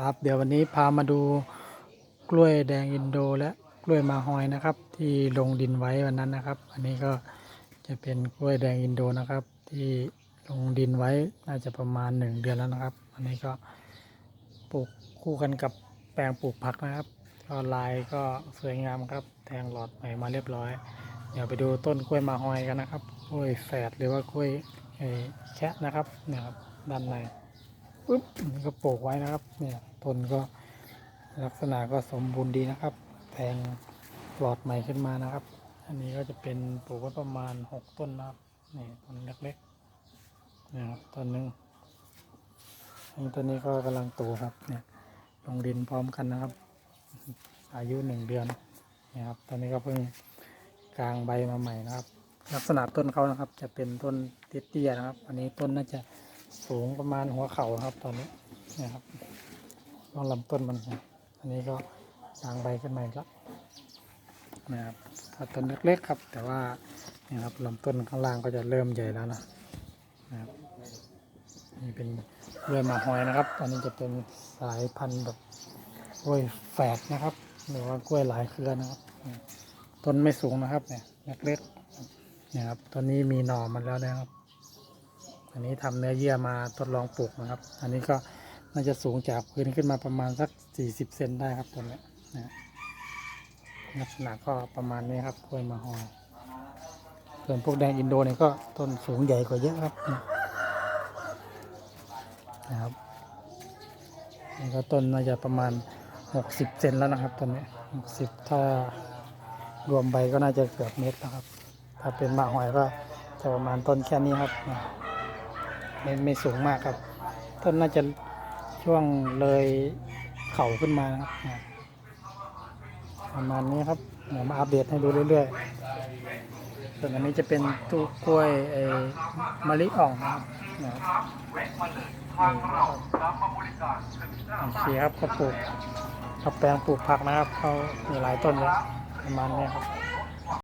ครับเดี๋ยววันนี้พามาดูกล้วยแดงอินโดและกล้วยมาฮอยนะครับ ที่ลงดินไว้วันนั้นนะครับ อันนี้ก็จะเป็นกล้วยแดงอินโดนะครับ ที่ลงดินไว้น่าจะประมาณหนึ่งเดือนแล้วนะครับ อันนี้ก็ปลูกคู่กันกับแปลงปลูกผักนะครับก็ลายก็สวยงามครับแทงหลอดใหม่มาเรียบร้อย เดี๋ยวไปดูต้นกล้วยมาฮอยกันนะครับกล้วยแฝดหรือว่ากล้วยแคะนะครับนี่ยครับด้านใน ปุ๊บนี่ก็ปลูกไว้นะครับ เนี่ยต้นก็ลักษณะก็สมบูรณ์ดีนะครับแทงปลอดใหม่ขึ้นมานะครับ อันนี้ก็จะเป็นปลูกไว้ประมาณหกต้นนะครับนี่ต้นเล็กๆนะครับต้นหนึ่งอันนี้ต้นนี้ก็กำลังโตครับเนี่ยลงดินพร้อมกันนะครับ อายุหนึ่งเดือนนี่ยครับตอนนี้ก็เพิ่งกลางใบมาใหม่นะครับ ลักษณะต้นเขานะครับ จะเป็นต้นเตี้ยๆนะครับ อันนี้ต้นน่าจะ สูงประมาณหัวเข่าครับตอนนี้นะครับลองลำต้นมันอันนี้ก็สางใบขึ้นมาแล้วนะครับต้นเล็กๆครับ แต่ว่านี่ครับลำต้นข้างล่างก็จะเริ่มใหญ่แล้วนะนะครับนี่เป็นกล้วยมาหอยนะครับ อันนี้จะเป็นสายพันธุ์แบบกล้วยแฝดนะครับหรือว่ากล้วยหลายเครือนะครับ ต้นไม่สูงนะครับเนี่ยเล็กๆนี่ยครับตอนนี้มีหน่อมันแล้วนะครับ อันนี้ทำเนื้อเยื่อมาทดลองปลูกนะครับ อันนี้ก็น่าจะสูงจากพื้นขึ้นมาประมาณสัก 40 เซนได้ครับตัวนี้นะลักษณะก็ประมาณนี้ครับกล้วยมาฮอยส่วนพวกแดงอินโดเนี่ยก็ต้นสูงใหญ่กว่าเยอะครับนะครับนี่ก็ต้นน่าจะประมาณ 60 เซนแล้วนะครับต้นนี้60 ถ้ารวมใบก็น่าจะเกือบเมตรแล้วครับ ถ้าเป็นมาหอยก็จะประมาณต้นแค่นี้ครับนะ ไม่ไม่สูงมากครับ ต้นน่าจะช่วงเลยเข่าขึ้นมานะครับประมาณนี้ครับเดี๋ยวมาอัปเดตให้ดูเรื่อยๆ ส่วนอันนี้จะเป็นตู้กล้วยไอ้มะลิอ่องนะครับนะครับโอเคครับเขาปลูกเขาแปลงปลูกผักนะครับเขามีหลายต้นเลยประมาณนี้ครับ